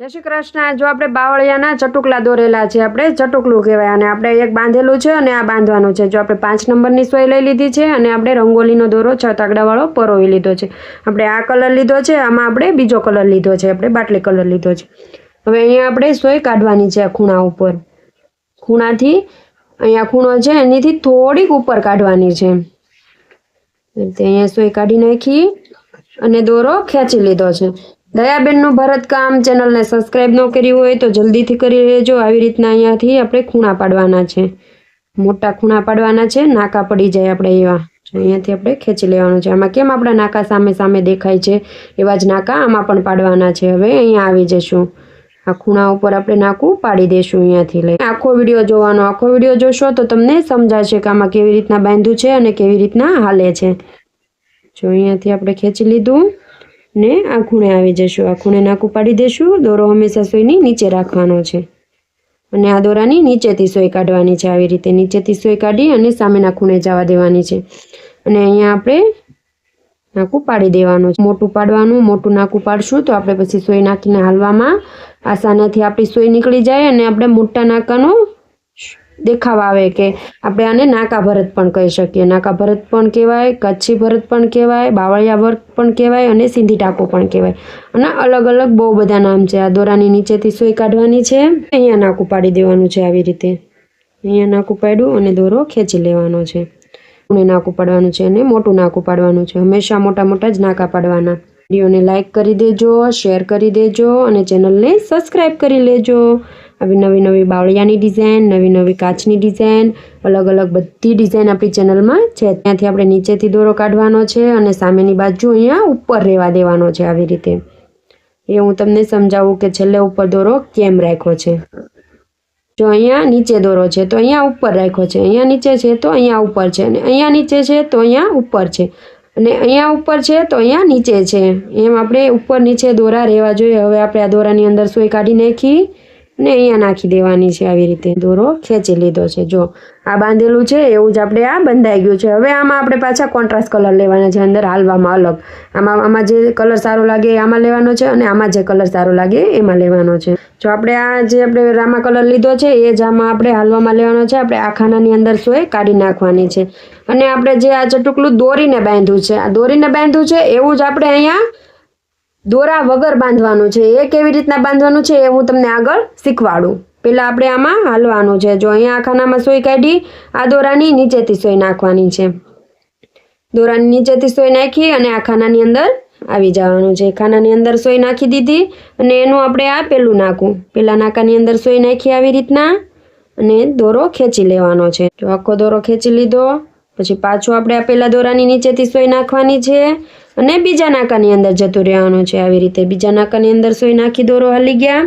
જય શ્રી કૃષ્ણ. જો આપણે બાવળિયાના ચટુકલા દોરેલા છે આપણે, ચટુકલું કહેવાય. અને આપણે એક બાંધેલું છે અને આ બાંધવાનું છે. જો આપણે પાંચ નંબરની સોય લઈ લીધી છે અને આપણે રંગોલીનો દોરો છ તાગડાવાળો પરોવી લીધો છે. આપણે આ કલર લીધો છે, આમાં આપણે બીજો કલર લીધો છે. આપણે બાટલી કલર લીધો છે. હવે અહીંયા આપણે સોય કાઢવાની છે આ ખૂણા ઉપર. ખૂણાથી અહીંયા ખૂણો છે, એનીથી થોડીક ઉપર કાઢવાની છે. અહીંયા સોય કાઢી નાખી અને દોરો ખેંચી લીધો છે. દયાબેનનું ભરતકામ ચેનલને સબસ્ક્રાઈબ ન કરી હોય તો જલ્દીથી કરી લેજો. આવી રીતના અહીંયાથી આપણે ખૂણા પાડવાના છે. મોટા ખૂણા પાડવાના છે. નાકા પડી જાય આપણે એવા. અહીંયાથી આપણે ખેંચી લેવાનું છે. આમાં કેમ આપણા નાકા સામે સામે દેખાય છે? એવા જ નાકા આમાં પણ પાડવાના છે. હવે અહીંયા આવી જશું. આ ખૂણા ઉપર આપણે નાકું પાડી દઈશું અહીંયાથી લઈ. આખો વીડિયો જોવાનો, આખો વીડિયો જોશો તો તમને સમજાશે કે આમાં કેવી રીતના બાંધ્યું છે અને કેવી રીતના હાલે છે. જો અહીંયાથી આપણે ખેંચી લીધું. ને આ ખૂણે આવી જશું. આ ખૂણે નાકું પાડી દેશું. દોરો હંમેશા સોયની નીચે રાખવાનો છે. અને આ દોરાની નીચેથી સોય કાઢવાની છે. આવી રીતે નીચેથી સોય કાઢી અને સામેના ખૂણે જવા દેવાની છે. અને અહીંયા આપણે નાકું પાડી દેવાનું છે. મોટું પાડવાનું, મોટું નાકું પાડશું તો આપણે પછી સોય નાખીને હાલવામાં આસાનાથી આપણી સોય નીકળી જાય અને આપણે મોટા નાકાનો દેખાવ આવે કે આપણે આને નાકા ભરત પણ કહી શકીએ. નાકા ભરત પણ કહેવાય, કચ્છી ભરત પણ કહેવાય, બાવળિયા ભરત પણ કહેવાય અને સિંધી ટાકો પણ કહેવાય. અને અલગ અલગ બહુ બધા નામ છે. આ દોરાની નીચેથી સોય કાઢવાની છે. અહીંયા નાકું પાડી દેવાનું છે આવી રીતે. અહીંયા નાકું પાડ્યું અને દોરો ખેંચી લેવાનો છે. અને નાકું પાડવાનું છે અને મોટું નાકું પાડવાનું છે. હંમેશા મોટા મોટા જ નાકા પાડવાના. વિડીયોને લાઇક કરી દેજો, શેર કરી દેજો અને ચેનલને સબસ્ક્રાઈબ કરી લેજો. આવી નવી નવી બાવળિયાની ડિઝાઇન નવી નવી કાચની ડિઝાઇન અલગ અલગ બધી ડિઝાઇન આપણી ચેનલમાં છે. ત્યાંથી આપણે નીચેથી દોરો કાઢવાનો છે અને સામેની બાજુ અહીંયા ઉપર રહેવા દેવાનો છે આવી રીતે. એ હું તમને સમજાવું કે છેલ્લે ઉપર દોરો કેમ રાખ્યો છે. જો અહીંયા નીચે દોરો છે, તો અહીંયા ઉપર રાખ્યો છે. અહીંયા નીચે છે, તો અહીંયા ઉપર છે. અને અહીંયા નીચે છે, તો અહીંયા ઉપર છે. અને અહીંયા ઉપર છે, તો અહીંયા નીચે છે. એમ આપણે ઉપર નીચે દોરા રહેવા જોઈએ. હવે આપણે આ દોરાની અંદર સોય કાઢી નાખી. અને અહીંયા નાખી દેવાની છે આવી રીતે દોરો, ખેંચી લીધો છે. જો, આ બાંધેલું છે, એવું જ આપણે આ બંધાઈ ગયું છે. હવે આમાં આપણે પાછા કોન્ટ્રાસ્ટ કલર લેવાના છે, અંદર હાલવામાં અલગ. આમાં આમાં જે કલર સારો લાગે આમાં લેવાનો છે અને આમાં જે કલર સારો લાગે એમાં લેવાનો છે. જો આપણે આ જે આપણે રામા કલર લીધો છે, એ જ આમાં આપણે હાલવામાં લેવાનો છે. આપણે આ ખાનાની અંદર સોય કાઢી નાખવાની છે. અને આપણે જે આ ચટુકલું દોરીને બાંધ્યું છે, આ દોરીને બાંધ્યું છે, એવું જ આપણે અહીંયા દોરા વગર બાંધવાનું છે. એ કેવી રીતના બાંધવાનું છે એ હું તમને આગળ શીખવાડું. પહેલાં આપણે આમાં હાલવાનું છે. જો અહીંયા આ ખાનામાં સોય કાઢી, આ દોરાની નીચેથી સોય નાખવાની છે. દોરાની નીચેથી સોય નાખી અને આ ખાનાની અંદર આવી જવાનું છે. ખાનાની અંદર સોય નાખી દીધી અને એનું આપણે આ પેલું નાખું પેલા નાકાની અંદર સોય નાખી આવી રીતના અને દોરો ખેંચી લેવાનો છે. જો આખો દોરો ખેંચી લીધો, પછી પાછું આપણે આ પેલા દોરાની નીચેથી સોય નાખવાની છે. અને બીજા નાકાની અંદર જતું રહેવાનું છે. આવી રીતે બીજા નાકાની અંદર સોય નાખી દોરો હાલી ગયા.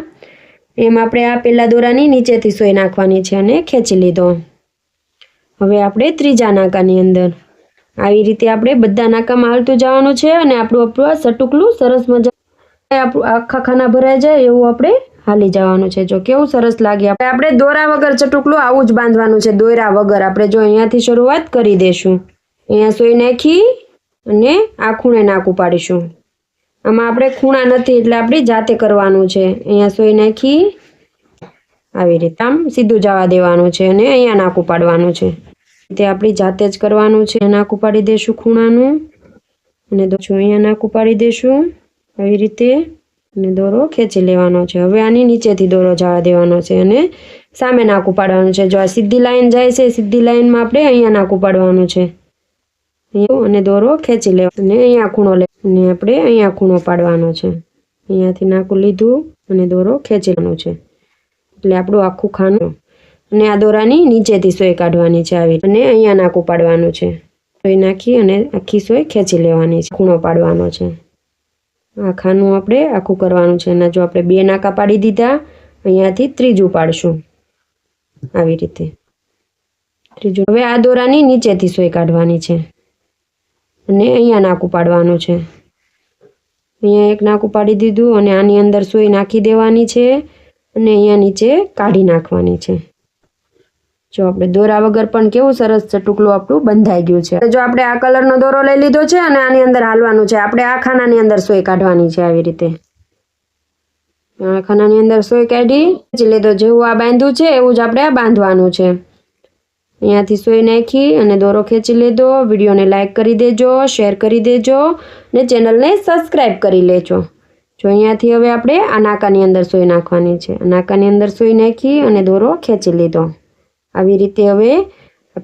એમ આપણે આ પહેલાં દોરાની નીચેથી સોય નાખવાની છે અને ખેંચી લીધો. હવે આપણે ત્રીજા નાકાની અંદર. આવી રીતે આપણે બધા નાકામાં હાલતું જવાનું છે અને આપણું આપણું આ સટુકલું સરસ મજા આપણું આખા ખાના ભરાઈ જાય એવું આપણે હાલી જવાનું છે. જો કેવું સરસ લાગે આપણે આપણે દોરા વગર ચટુકલું આવું જ બાંધવાનું છે. દોરા વગર. આપણે જો અહીંયાથી શરૂઆત કરી દઈશું અહીંયા સોય નાખી અને આ ખૂણે નાક ઉપાડીશું. આમાં આપણે ખૂણા નથી એટલે આપણે જાતે કરવાનું છે. અહીંયા સોય નાખી આવી રીતે આમ સીધું જવા દેવાનું છે અને અહીંયા નાક ઉપાડવાનું છે. તે આપણી જાતે જ કરવાનું છે. નાક ઉપાડી દઈશું ખૂણાનું અને દોશું અહીંયા નાક ઉપાડી દઈશું. આવી રીતે અને દોરો ખેંચી લેવાનો છે. હવે આની નીચેથી દોરો જવા દેવાનો છે અને સામે નાક ઉપાડવાનું છે. જો આ સીધી લાઈન જાય છે, સીધી લાઈનમાં આપણે અહીંયા નાક ઉપાડવાનું છે. અને દોરો ખેંચી લેવાનો અને અહીંયા ખૂણો લે. અને આપણે અહીંયા ખૂણો પાડવાનો છે. અહીંયાથી નાકું લીધું અને દોરો ખેંચી લેવાનું છે. એટલે આપણું આખું ખાનું અને આ દોરાની નીચેથી સોય કાઢવાની છે આવી. અને અહીંયા નાકું પાડવાનું છે. સોય નાખી અને આખી સોય ખેંચી લેવાની છે. ખૂણો પાડવાનો છે. આ ખાનું આપણે આખું કરવાનું છે. એના જો આપણે બે નાકા પાડી દીધા, અહીંયાથી ત્રીજું પાડશું. આવી રીતે. ત્રીજું. હવે આ દોરાની નીચેથી સોય કાઢવાની છે. અને અહીંયા નાકું પાડવાનું છે. અહીંયા એક નાકું પાડી દીધું અને આની અંદર સોય નાખી દેવાની છે અને અહીંયા નીચે કાઢી નાખવાની છે. જો આપણે દોરા વગર પણ કેવું સરસ છે, ટુકલું આપણું બંધાઈ ગયું છે. જો આપણે આ કલરનો દોરો લઈ લીધો છે અને આની અંદર હાલવાનું છે. આપણે આ ખાનાની અંદર સોય કાઢવાની છે આવી રીતે. આ ખાનાની અંદર સોય કાઢી લીધો જેવું આ બાંધ્યું છે, એવું જ આપણે આ બાંધવાનું છે. અહીંયાથી સોય નાખી અને દોરો ખેંચી લીધો. વિડીયોને લાઇક કરી દેજો શેર કરી દેજો ને ચેનલને સબસ્ક્રાઈબ કરી લેજો. જો અહીંયાથી હવે આપણે આ નાકાની અંદર સોય નાખવાની છે. નાકાની અંદર સોય નાખી અને દોરો ખેંચી લીધો. આવી રીતે હવે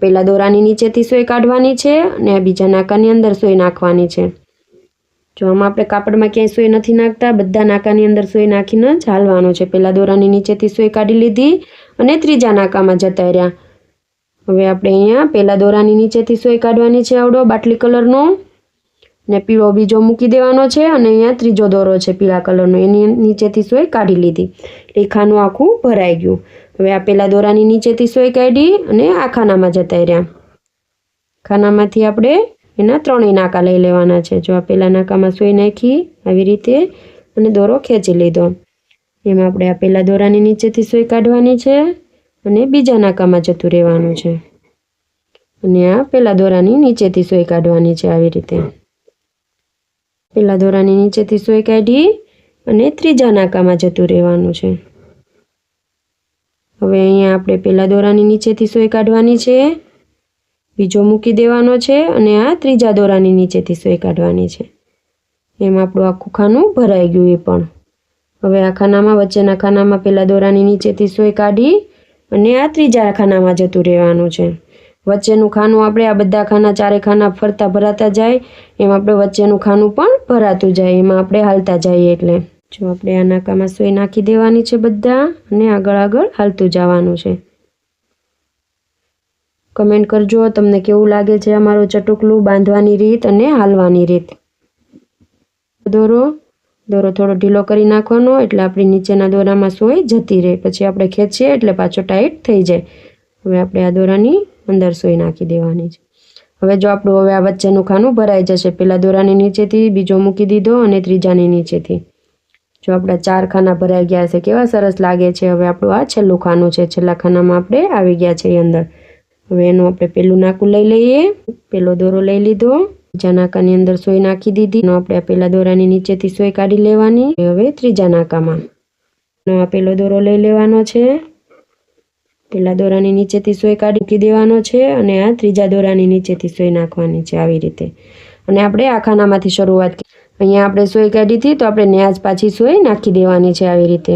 પહેલાં દોરાની નીચેથી સોય કાઢવાની છે અને બીજા નાકાની અંદર સોય નાખવાની છે. જો આમાં આપણે કાપડમાં ક્યાંય સોય નથી નાખતા, બધા નાકાની અંદર સોય નાખીને જ હાલવાનું છે. પહેલાં દોરાની નીચેથી સોય કાઢી લીધી અને ત્રીજા નાકામાં જતા રહ્યા. હવે આપણે અહીંયા પેલા દોરાની નીચેથી સોય કાઢવાની છે આવડો બાટલી કલરનો. ને પીળો બીજો મૂકી દેવાનો છે અને અહીંયા ત્રીજો દોરો છે પીળા કલરનો. એની નીચેથી સોય કાઢી લીધી. એ ખાનું આખું ભરાઈ ગયું. હવે આ પેલા દોરાની નીચેથી સોય કાઢી અને આ ખાનામાં જતા રહ્યા. ખાનામાંથી આપણે એના ત્રણેય નાકા લઈ લેવાના છે. જો આ પહેલાં નાકામાં સોય નાખી, આવી રીતે અને દોરો ખેંચી લીધો. એમાં આપણે આ પેલા દોરાની નીચેથી સોય કાઢવાની છે. અને બીજા નાકામાં જતું રહેવાનું છે. અને આ પેલા દોરાની નીચેથી સોય કાઢવાની છે આવી રીતે. પેલા દોરાની નીચેથી સોય કાઢી અને ત્રીજા નાકામાં જતું રહેવાનું છે. હવે અહીંયા આપણે પેલા દોરાની નીચેથી સોય કાઢવાની છે. બીજો મૂકી દેવાનો છે અને આ ત્રીજા દોરાની નીચેથી સોય કાઢવાની છે. એમ આપણું આખું ખાનું ભરાઈ ગયું એ પણ. હવે આ ખાનામાં, વચ્ચેના ખાનામાં પેલા દોરાની નીચેથી સોય કાઢી અને આ ત્રીજા ખાનામાં જતું રહેવાનું છે. વચ્ચેનું ખાનું આપણે આ બધા ખાના ચારે ખાના ફરતા ભરાતા જાય, એમ આપણે વચ્ચેનું ખાનું પણ ભરાતું જાય, એમાં આપણે હાલતા જઈએ એટલે. જો આપણે આ નાકામાં સોય નાખી દેવાની છે બધા અને આગળ આગળ હાલતું જવાનું છે. કમેન્ટ કરજો તમને કેવું લાગે છે અમારું ચટુકલું બાંધવાની રીત અને હાલવાની રીત. દોરો દોરો થોડો ઢીલો કરી નાખવાનો એટલે આપણી નીચેના દોરામાં સોય જતી રહે. પછી આપણે ખેંચીએ એટલે પાછો ટાઈટ થઈ જાય. હવે આપણે આ દોરાની અંદર સોય નાખી દેવાની છે. હવે જો આપણું હવે આ વચ્ચેનું ખાનું ભરાઈ જશે, પેલા દોરાની નીચેથી બીજો મૂકી દીધો અને ત્રીજાની નીચેથી. જો આપણા ચાર ખાના ભરાઈ ગયા છે, કેવા સરસ લાગે છે. હવે આપણું આ છેલ્લું ખાનું છે. છેલ્લા ખાનામાં આપણે આવી ગયા છે એ અંદર. હવે એનું આપણે પેલું નાકું લઈ લઈએ. પેલો દોરો લઈ લીધો. નાકાની અંદર સોય નાખી દીધી. આપણે આપેલા દોરાની નીચેથી સોય કાઢી લેવાની. હવે ત્રીજા નાકામાં. આપેલો દોરો લઈ લેવાનો છે. પેલા દોરાની નીચેથી સોય કાઢી દેવાનો છે અને આ ત્રીજા દોરાની નીચેથી સોય નાખવાની છે આવી રીતે. અને આપણે આ ખાનામાંથી શરૂઆત. અહીંયા આપણે સોય કાઢી હતી તો આપણે ન્યાજ પાછી સોય નાખી દેવાની છે આવી રીતે.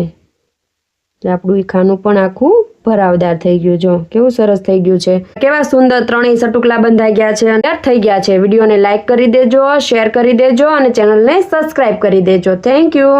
આપણું ખાનું પણ આખું ભરાવદાર થઈ ગયું જો. કેવું સરસ થઈ ગયું છે. કેવા સુંદર ત્રણેય સટુકલા બંધાઈ ગયા છે અને થઈ ગયા છે. વિડીયોને લાઈક કરી દેજો, શેર કરી દેજો અને ચેનલને સબસ્ક્રાઈબ કરી દેજો. Thank you